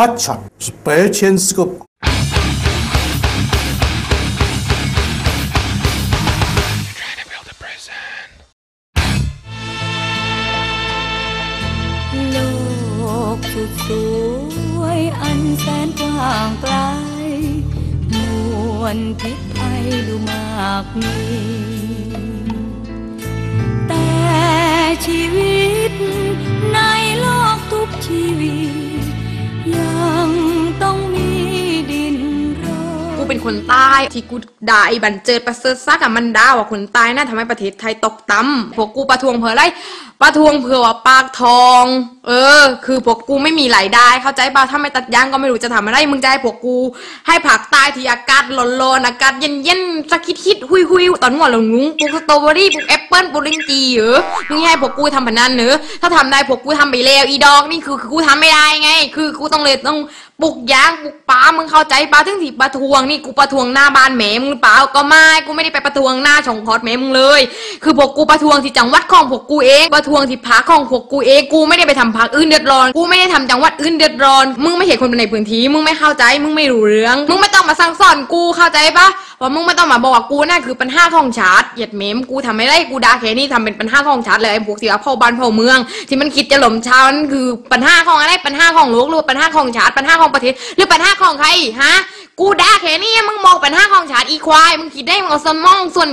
Hotshot Spellchenskub โลกสุดสวยอันแสนกว้างไก คนใต้ที่กูด่าไอ้บันเจิดประเสริฐซักอะมันด่าว่าคนใต้น่าทำให้ประเทศไทยตกต่ำพวกกูประท้วงเพื่ออะไรประท้วงเพื่อว่าปากทอง เออ คือพวกกูไม่มีรายได้ เข้าใจป่ะถ้าไม่ตัดยางก็ไม่รู้จะทำอะไรมึงจะให้พวกกู ให้ผักใต้ที่อากาศร้อนๆอากาศเย็นๆสักคิดฮิตๆหุยตอนหัวเรางุ้งปลูกสตรอเบอรี่ปลูกแอปเปิ้ลปลูกลิงจีเหรอมึงให้พวกกูทำพนันเนอถ้าทำได้พวกกูทำไปแล้วอีดอกนี่คือคือกูทำไม่ได้ไง คือกูต้องเลยต้อง ปลุกยางปลุกป้ามึงเข้าใจป้าถึงที่ประท้วงนี่กูประท้วงหน้าบ้านแหมมึงหรือเปล่าก็ไม่กูไม่ได้ไปประท้วงหน้าช่องคอดแหมมึงเลย คือพวกกูประท้วงที่จังหวัดของพวกกูเองประท้วงที่พักของพวกกูเองกูไม่ได้ไปทำพักอื่นเดือดร้อน กูไม่ได้ทำจังหวัดอื่นเดือดร้อน มึงไม่เห็นคนในพื้นที่มึงไม่เข้าใจมึงไม่รู้เรื่อง มึงไม่ต้องมาสั่งสอนกูเข้าใจปะ ว่ามึงไม่ต้องมาบอกกูน่าคือปัญหาของชาติเหยียดเมมกูทำไม่ได้กูด่าแค่นี้ทำเป็นปัญหาของชาติเลยไอ้พวกที่ว่าเผ่าบ้านเผ่าเมือง ที่มันคิดจะหล่มชาวนั่นคือปัญหาของอะไรปัญหาของโลกหรือปัญหาของชาติปัญหาของประเทศหรือปัญหาของใครฮะกูด่าแค่นี้มึงมองปัญหาของชาติอีควายมึงคิดได้มึงเอาสมองส่วน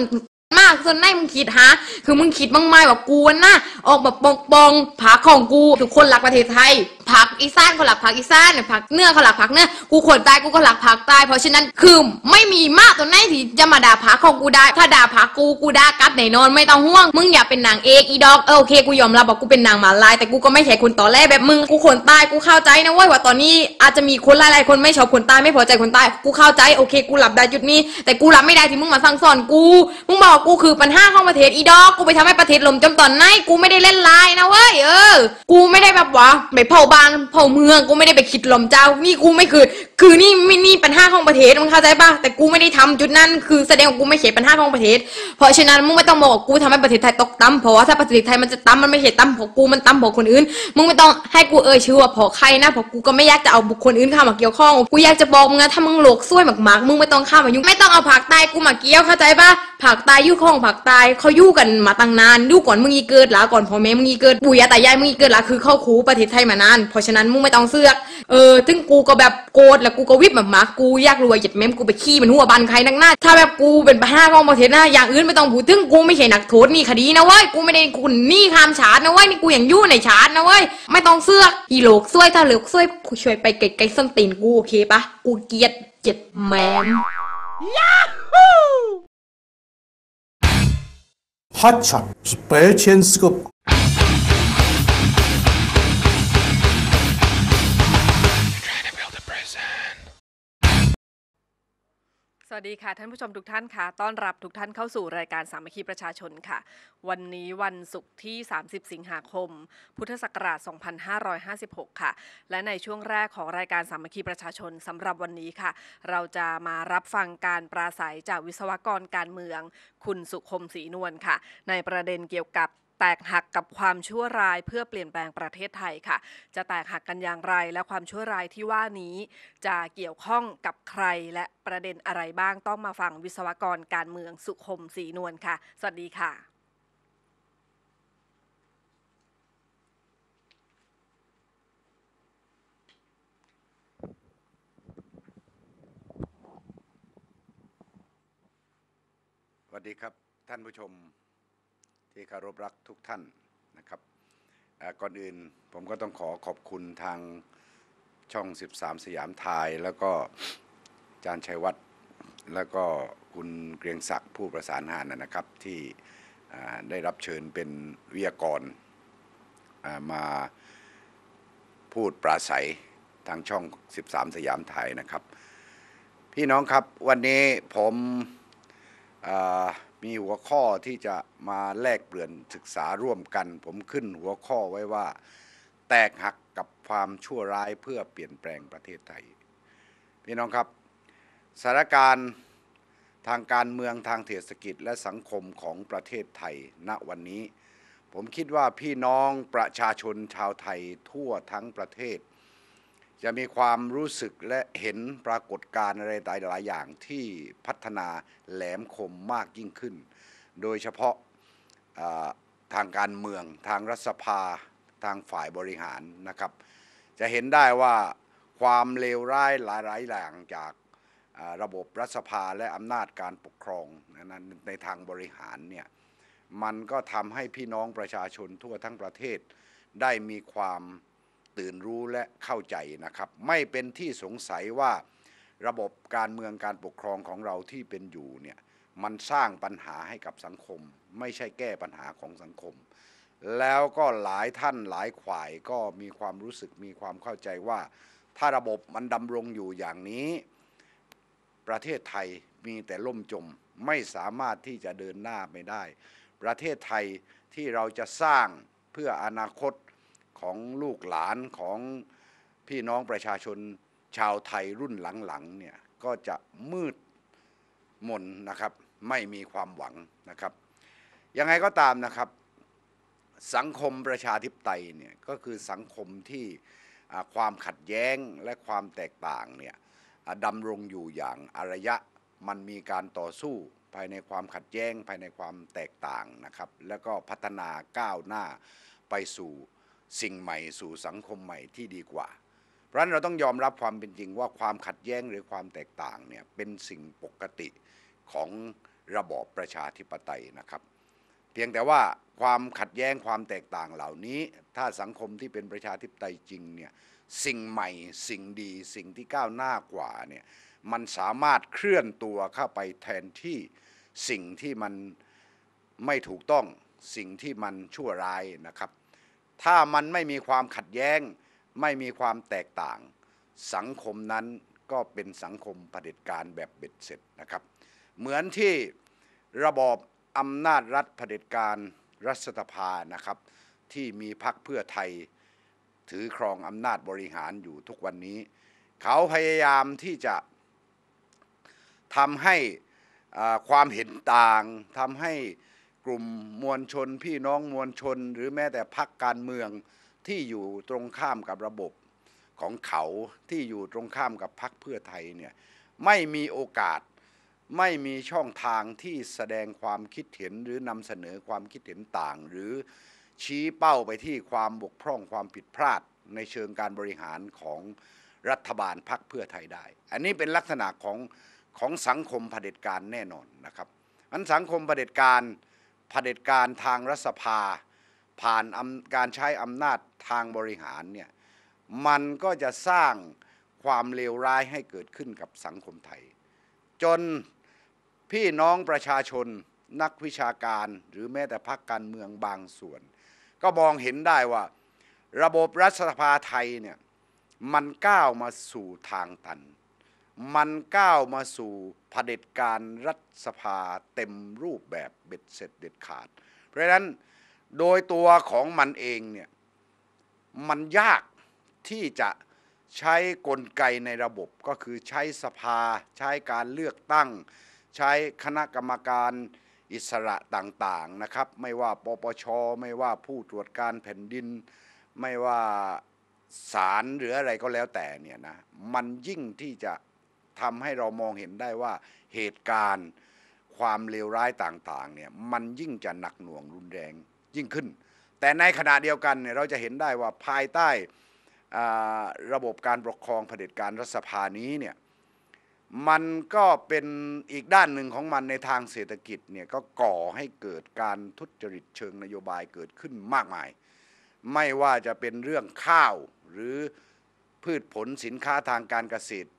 มากส่วนไหนมึงคิดฮะ คือมึงคิดมั่งไม่แบบกูนะออกแบบปองปองผักของกูทุกคนรักประเทศไทย ผักอีสานเขาหลักผักอีสานผักเนื้อเขาหลักผักเนื้อกูคนใตายกูก็หลักผักใตายเพราะฉะนั้นคือไม่มีมากตัวไหนที่จะมาด่าผักของกูได้ ถ้าด่าผักกูกูด่ากลับแน่นอนไม่ต้องห่วง มึงอย่าเป็นนางเอกอีดอกเออโอเคกูยอมรับบอกกูเป็นนางมาลาย แต่กูก็ไม่ใช่คนต่อแรกแบบมึงกูคนใตายกูเข้าใจนะเว้ยว่าตอนนี้อาจจะมีคนหลายๆคนไม่ชอบคนใตายไม่พอใจคนใตายกูเข้าใจโอเคกูรับได้จุดนี้ แต่กูรับไม่ได้ที่มึงมาสั่งสอนกูมึงบอกกูคือปัญหาของประเทศอีดอกกูไปทำให้ประเทศล่มจมตอนไหนกูไม่ได้เล่นลายนะเว้ยเออ กูไม่ได้แบบว่าไปเผาบานเผาเมืองกูไม่ได้ไปคิดล่มเจ้า นี่กูไม่คือ คือนี่ไม่นี่ปัญหาของประเทศมึงเข้าใจปะแต่กูไม่ได้ทำจุดนั้นคือแสดงว่ากูไม่เขียนปัญหาของประเทศ เพราะฉะนั้นมึงไม่ต้องบอกกูทำให้ประเทศไทยตกต่ำเพราะว่าถ้าประเทศไทยมันจะต่ำมันไม่ใช่ต่ำเพราะกูมันต่ำเพราะคนอื่น มึงไม่ต้องให้กูเอ่ยชื่อว่าเพราะใครนะเพราะกูก็ไม่อยากจะเอาบุคคลอื่นเข้ามาเกี่ยวข้องกูอยากจะบอกมึงนะถ้ามึงโลกซวยมากๆมึงไม่ต้องเข้ามายุ่งไม่ต้องเอาผักตายกูมาเกี่ยวเข้าใจปะผักตายยู่ข้องผักตายเขายู่กันมาตั้งนานยู่ก่อนมึงอีเกิดหลาก่อนพ่อแม่มึงอีเกิดปู่ย่าตายายมึงอีเกิดหลาคือเข้าคูประเทศไทยมานานเพราะฉะนั้นมึงไม่ต้องเสือกเออถึงกูก็แบบโกรธแล้วกูก็วิบแบบหมากูอยากรวยเหยียดเม้มกูไปขี้มันหัวบันใครนักหน้าถ้าแบบกูเป็นปัญหาของประเทศนะอย่างอื่นไม่ต้องพูดถึงกูไม่ใช่นักโทษนี่คดีนะเว้ยกูไม่ได้กูหนี่ข้ามชาตินะเว้ยนี่กูอยังยู่ในชาตินะเว้ยไม่ต้องเสือกอีโลกซวยถ้าเหลือกซวยกูช่วยไปไกลๆส้นตีนกูโอเคปะกูเกลียดเจ็ดแมม Hotshot Spellchenskub สวัสดีค่ะ ท่านผู้ชมทุกท่านค่ะ ต้อนรับทุกท่านเข้าสู่รายการสามัคคีประชาชนค่ะ วันนี้วันศุกร์ที่ 30 สิงหาคม พุทธศักราช 2556 ค่ะ และในช่วงแรกของรายการสามัคคีประชาชนสำหรับวันนี้ค่ะ เราจะมารับฟังการปราศัยจากวิศวกรการเมือง คุณสุคมศรีนวลค่ะ ในประเด็นเกี่ยวกับ แตกหักกับความชั่วร้ายเพื่อเปลี่ยนแปลงประเทศไทยค่ะ จะแตกหักกันอย่างไร และความชั่วร้ายที่ว่านี้ จะเกี่ยวข้องกับใครและประเด็นอะไรบ้างต้องมาฟังวิศวกรการเมืองสุคมศรีนวลค่ะ สวัสดีค่ะสวัสดีครับท่านผู้ชม ที่คารพรักทุกท่านนะครับก่อนอื่นผมก็ต้องขอขอบคุณทางช่อง 13 สยามไทย แล้วก็จารย์ชัยวัฒน์แล้วก็คุณเกรียงศักดิ์ผู้ประสานงานนะครับที่ได้รับเชิญเป็นวิทยากรมาพูดปราศัยทางช่อง 13 สยามไทยนะครับ พี่น้องครับวันนี้ผมอ่า มีหัวข้อที่จะมาแลกเปลี่ยนศึกษาร่วมกัน ผมขึ้นหัวข้อไว้ว่า แตกหักกับความชั่วร้ายเพื่อเปลี่ยนแปลงประเทศไทย พี่น้องครับสถานการณ์ทางการเมืองทางเศรษฐกิจและสังคมของประเทศไทย ณวันนี้ ผมคิดว่าพี่น้องประชาชนชาวไทยทั่วทั้งประเทศ จะมีความรู้สึกและเห็นปรากฏการณ์อะไรหลายอย่างที่พัฒนาแหลมคมมากยิ่งขึ้น โดยเฉพาะทางการเมือง ทางรัฐสภา ทางฝ่ายบริหารนะครับ จะเห็นได้ว่าความเลวร้ายหลายๆอย่างจากระบบรัฐสภาและอำนาจการปกครองนั้นในทางบริหารเนี่ยมันก็ทำให้พี่น้องประชาชนทั่วทั้งประเทศได้มีความ ตื่นรู้และเข้าใจนะครับ ไม่เป็นที่สงสัยว่าระบบการเมืองการปกครองของเราที่เป็นอยู่เนี่ยมันสร้างปัญหาให้กับสังคม ไม่ใช่แก้ปัญหาของสังคม แล้วก็หลายท่านหลายฝ่ายก็มีความรู้สึกมีความเข้าใจว่า ถ้าระบบมันดำรงอยู่อย่างนี้ ประเทศไทยมีแต่ล่มจมไม่สามารถที่จะเดินหน้าไปได้ ประเทศไทยที่เราจะสร้างเพื่ออนาคต ของลูกหลานของพี่น้องประชาชนชาวไทยรุ่นหลังๆเนี่ยก็จะมืดมนนะครับ ไม่มีความหวังนะครับ ยังไงก็ตามนะครับ สังคมประชาธิปไตยเนี่ยก็คือสังคมที่ความขัดแย้งและความแตกต่างเนี่ยดำรงอยู่อย่างอารยะมันมีการต่อสู้ภายในความขัดแย้งภายในความแตกต่างนะครับ แล้วก็พัฒนาก้าวหน้าไปสู่ สิ่งใหม่สู่สังคมใหม่ที่ดีกว่า เพราะนั้นเราต้องยอมรับความเป็นจริงว่าความขัดแย้งหรือความแตกต่างเนี่ยเป็นสิ่งปกติของระบอบประชาธิปไตยนะครับ เพียงแต่ว่าความขัดแย้งความแตกต่างเหล่านี้ ถ้าสังคมที่เป็นประชาธิปไตยจริงเนี่ยสิ่งใหม่สิ่งดีสิ่งที่ก้าวหน้ากว่าเนี่ยมันสามารถเคลื่อนตัวเข้าไปแทนที่สิ่งที่มันไม่ถูกต้องสิ่งที่มันชั่วร้ายนะครับ ถ้ามันไม่มีความขัดแย้ง ไม่มีความแตกต่าง สังคมนั้นก็เป็นสังคมเผด็จการแบบเบ็ดเสร็จนะครับ เหมือนที่ระบอบอำนาจรัฐเผด็จการรัฐสภานะครับ ที่มีพรรคเพื่อไทย ถือครองอำนาจบริหารอยู่ทุกวันนี้ เขาพยายามที่จะทำให้ความเห็นต่างทำให้ กลุ่มมวลชน พี่น้องมวลชน หรือแม้แต่พรรคการเมืองที่อยู่ตรงข้ามกับระบบของเขาที่อยู่ตรงข้ามกับพรรคเพื่อไทยเนี่ยไม่มีโอกาสไม่มีช่องทางที่แสดงความคิดเห็นหรือนำเสนอความคิดเห็นต่าง หรือชี้เป้าไปที่ความบกพร่องความผิดพลาดในเชิงการบริหารของรัฐบาลพรรคเพื่อไทยได้ อันนี้เป็นลักษณะของของสังคมเผด็จการแน่นอนนะครับอันสังคมเผด็จการ เผด็จการทางรัฐสภา ผ่านการใช้อำนาจทางบริหารเนี่ยมันก็จะสร้างความเลวร้ายให้เกิดขึ้นกับสังคมไทย จนพี่น้องประชาชนนักวิชาการหรือแม้แต่พรรคการเมืองบางส่วน ก็มองเห็นได้ว่า ระบบรัฐสภาไทยเนี่ยมันก้าวมาสู่ทางตัน มันก้าวมาสู่เผด็จการรัฐสภาเต็มรูปแบบเบ็ดเสร็จเด็ดขาด เพราะฉะนั้นโดยตัวของมันเองเนี่ยมันยากที่จะใช้กลไกในระบบก็คือใช้สภา ใช้การเลือกตั้ง ใช้คณะกรรมการอิสระต่างๆนะครับ ไม่ว่าปปช ไม่ว่าผู้ตรวจการแผ่นดิน ไม่ว่าศาลหรืออะไรก็แล้วแต่เนี่ยนะมันยิ่งที่จะ ทำให้เรามองเห็นได้ว่าเหตุการณ์ความเลวร้ายต่างๆเนี่ยมันยิ่งจะหนักหน่วงรุนแรงยิ่งขึ้น แต่ในขณะเดียวกันเนี่ยเราจะเห็นได้ว่าภายใต้อ่าระบบการปกครองเผด็จการรัฐสภานี้เนี่ยมันก็เป็นอีกด้านหนึ่งของมันในทางเศรษฐกิจเนี่ยก็ก่อให้เกิดการทุจริตเชิงนโยบายเกิดขึ้นมากมาย ไม่ว่าจะเป็นเรื่องข้าวหรือพืชผลสินค้าทางการเกษตร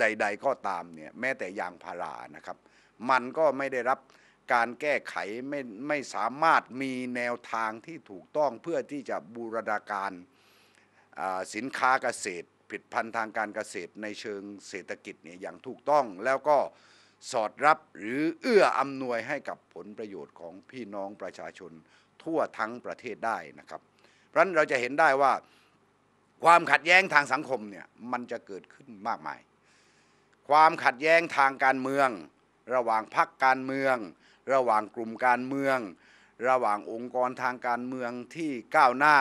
ใด ๆ ก็ตามเนี่ยแม้แต่ยางพารานะครับ มันก็ไม่ได้รับการแก้ไขไม่ไม่สามารถมีแนวทางที่ถูกต้องเพื่อที่จะบูรณาการสินค้าเกษตรผลิตภัณฑ์ทางการเกษตรในเชิงเศรษฐกิจเนี่ยอย่างถูกต้องแล้วก็สอดรับหรือเอื้ออำนวยให้กับผลประโยชน์ของพี่น้องประชาชนทั่วทั้งประเทศได้นะครับ เพราะนั้นเราจะเห็นได้ว่าความขัดแย้งทางสังคมเนี่ยมันจะเกิดขึ้นมากมาย ความขัดแย้งทางการเมือง ระหว่างพรรคการเมือง ระหว่างกลุ่มการเมือง ระหว่างองค์กรทางการเมืองที่ก้าวหน้า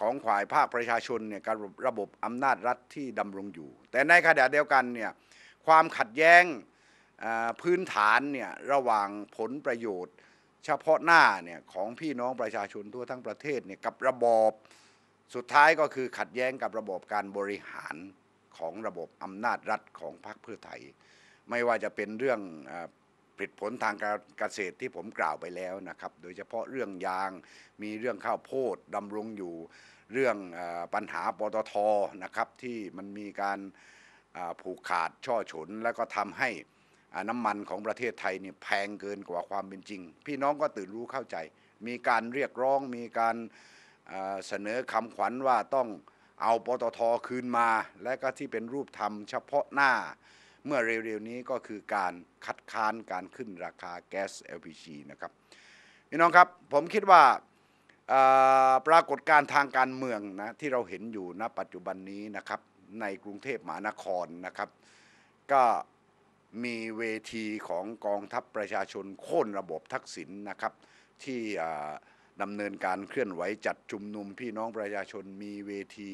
ของฝ่ายภาคประชาชนเนี่ยกับระบบอำนาจรัฐที่ดำรงอยู่ แต่ในขณะเดียวกันเนี่ยความขัดแย้งพื้นฐานเนี่ยระหว่างผลประโยชน์ เฉพาะหน้าเนี่ยของพี่น้องประชาชนทั่วทั้งประเทศเนี่ยกับระบอบสุดท้ายก็คือขัดแย้งกับระบบการบริหาร ของระบบอำนาจรัฐของพรรคเพื่อไทย ไม่ว่าจะเป็นเรื่องเอ่อผลทางการเกษตรที่ผมกล่าวไปแล้วนะครับ โดยเฉพาะเรื่องยาง มีเรื่องข้าวโพดดำรงอยู่ เรื่องอปัญหาปตทนะครับที่มันมีการผูกขาดช่อฉน แล้วก็ทำให้น้ำมันของประเทศไทยเนี่ยแพงเกินกว่าความเป็นจริง พี่น้องก็ตื่นรู้เข้าใจ มีการเรียกร้อง มีการเสนอคำขวัญว่าต้อง เอาปตทคืนมา และก็ที่เป็นรูปธรรมเฉพาะหน้า เมื่อเร็วๆนี้ก็คือการคัดค้านการขึ้นราคาแก๊ส LPG นะครับพี่น้องครับผมคิดว่าปรากฏการทางการเมืองนะที่เราเห็นอยู่ณปัจจุบันนี้นะครับในกรุงเทพมหานครนะครับ ก็มีเวทีของกองทัพประชาชนโค่นระบบทักษิณนะครับที่ ดำเนินการเคลื่อนไหวจัดชุมนุมพี่น้องประชาชนมีเวที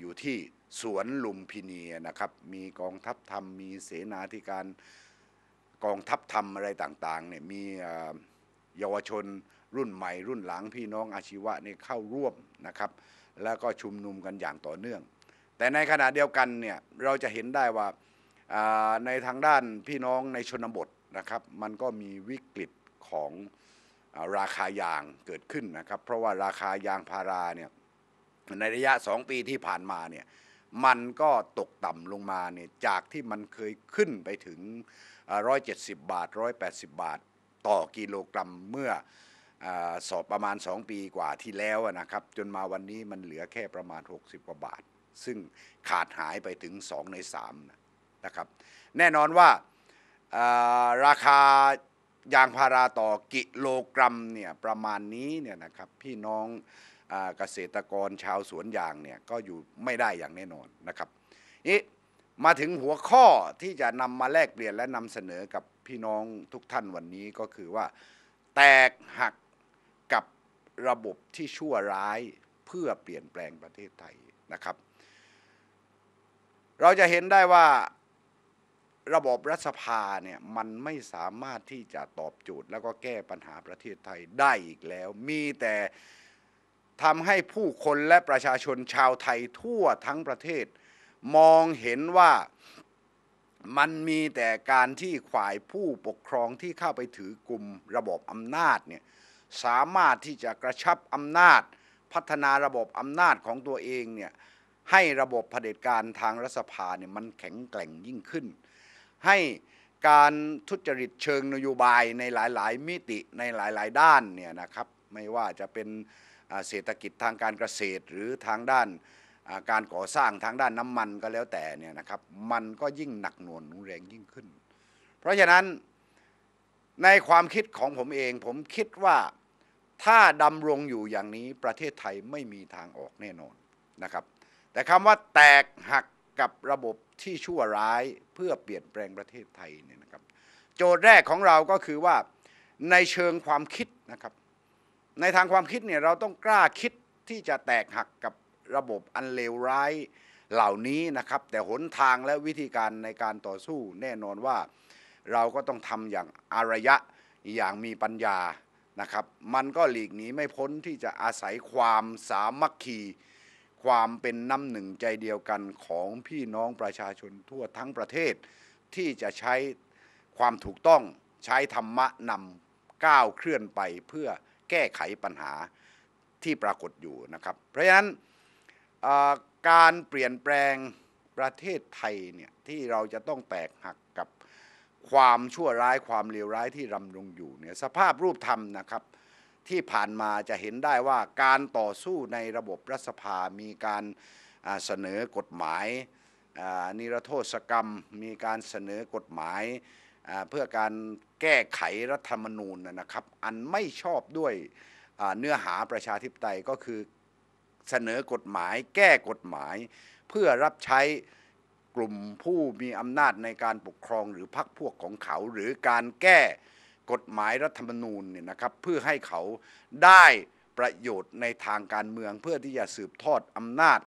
อยู่ที่สวนลุมพินีนะครับ มีกองทัพธรรม มีเสนาธิการกองทัพธรรมอะไรต่างๆเนี่ยมีเยาวชนรุ่นใหม่รุ่นหลังพี่น้องอาชีวะเนี่ยเข้าร่วมนะครับ แล้วก็ชุมนุมกันอย่างต่อเนื่อง แต่ในขณะเดียวกันเนี่ยเราจะเห็นได้ว่าในทางด้านพี่น้องในชนบทนะครับ มันก็มีวิกฤตของ ราคายางเกิดขึ้นนะครับ เพราะว่าราคายางพาราเนี่ยในระยะ 2 ปีที่ผ่านมาเนี่ยมันก็ตกต่ำลงมาเนี่ยจากที่มันเคยขึ้นไปถึงร้อยเจ็ดสิบบาทร้อยแปดสิบบาท ต่อกิโลกรัมเมื่ออสอบประมาณ 2 ปีกว่าที่แล้วนะครับ จนมาวันนี้มันเหลือแค่ประมาณ 60 กว่าบาท ซึ่งขาดหายไปถึง 2 ใน3นะนะครับ แน่นอนว่าอ่าราคา ยางพาราต่อกิโลกรัมเนี่ยประมาณนี้เนี่ยนะครับพี่น้องอเกษตรกรชาวสวนยางเนี่ยก็อยู่ไม่ได้อย่างแน่นอนนะครับนี่มาถึงหัวข้อที่จะนำมาแลกเปลี่ยนและนำเสนอกับพี่น้องทุกท่านวันนี้ก็คือว่า แตกหักกับระบบที่ชั่วร้ายเพื่อเปลี่ยนแปลงประเทศไทยนะครับ เราจะเห็นได้ว่า ระบบรัฐสภาเนี่ยมันไม่สามารถที่จะตอบโจทย์ แล้วก็แก้ปัญหาประเทศไทยได้อีกแล้ว มีแต่ทำให้ผู้คนและประชาชนชาวไทยทั่วทั้งประเทศ มองเห็นว่ามันมีแต่การที่ฝ่ายผู้ปกครองที่เข้าไปถือกลุ่มระบบอำนาจเนี่ยสามารถที่จะกระชับอำนาจ พัฒนาระบบอำนาจของตัวเองเนี่ยให้ระบบเผด็จการทางรัฐสภาเนี่ยมันแข็งแกร่งยิ่งขึ้น ให้การทุจริตเชิงนโยบายในหลาย ๆ มิติในหลาย ๆ ด้านเนี่ยนะครับไม่ว่าจะเป็นเศรษฐกิจทางการเกษตรหรือทางด้านการก่อสร้างทางด้านน้ำมันก็แล้วแต่เนี่ยนะครับมันก็ยิ่งหนักหน่วงรุนแรงยิ่งขึ้น เพราะฉะนั้นในความคิดของผมเองผมคิดว่าถ้าดำรงอยู่อย่างนี้ประเทศไทยไม่มีทางออกแน่นอนนะครับ แต่คำว่าแตกหักกับระบบ ที่ชั่วร้ายเพื่อเปลี่ยนแปลงประเทศไทยเนี่ยนะครับ โจทย์แรกของเราก็คือว่าในเชิงความคิดนะครับ ในทางความคิดเนี่ยเราต้องกล้าคิดที่จะแตกหักกับระบบอันเลวร้ายเหล่านี้นะครับ แต่หนทางและวิธีการในการต่อสู้แน่นอนว่าเราก็ต้องทำอย่างอารยะอย่างมีปัญญานะครับ มันก็หลีกหนีไม่พ้นที่จะอาศัยความสามัคคี ความเป็นน้ำหนึ่งใจเดียวกันของพี่น้องประชาชนทั่วทั้งประเทศ ที่จะใช้ความถูกต้องใช้ธรรมะนำก้าวเคลื่อนไปเพื่อแก้ไขปัญหาที่ปรากฏอยู่นะครับ เพราะฉะนั้นการเปลี่ยนแปลงประเทศไทยเนี่ยที่เราจะต้องแตกหักกับความชั่วร้ายความเลวร้ายที่รำรงอยู่เนี่ยสภาพรูปธรรมนะครับ ที่ผ่านมาจะเห็นได้ว่าการต่อสู้ในระบบรัฐสภามีการเสนอกฎหมายนิรโทษกรรม มีการเสนอกฎหมายเพื่อการแก้ไขรัฐธรรมนูญนะครับ อันไม่ชอบด้วยเนื้อหาประชาธิปไตยก็คือเสนอกฎหมาย แก้กฎหมาย เพื่อรับใช้กลุ่มผู้มีอำนาจในการปกครองหรือพรรคพวกของเขาหรือการแก้ กฎหมายรัฐธรรมนูญเนี่ยนะครับเพื่อให้เขาได้ประโยชน์ในทางการเมืองเพื่อที่จะสืบทอดอำนาจ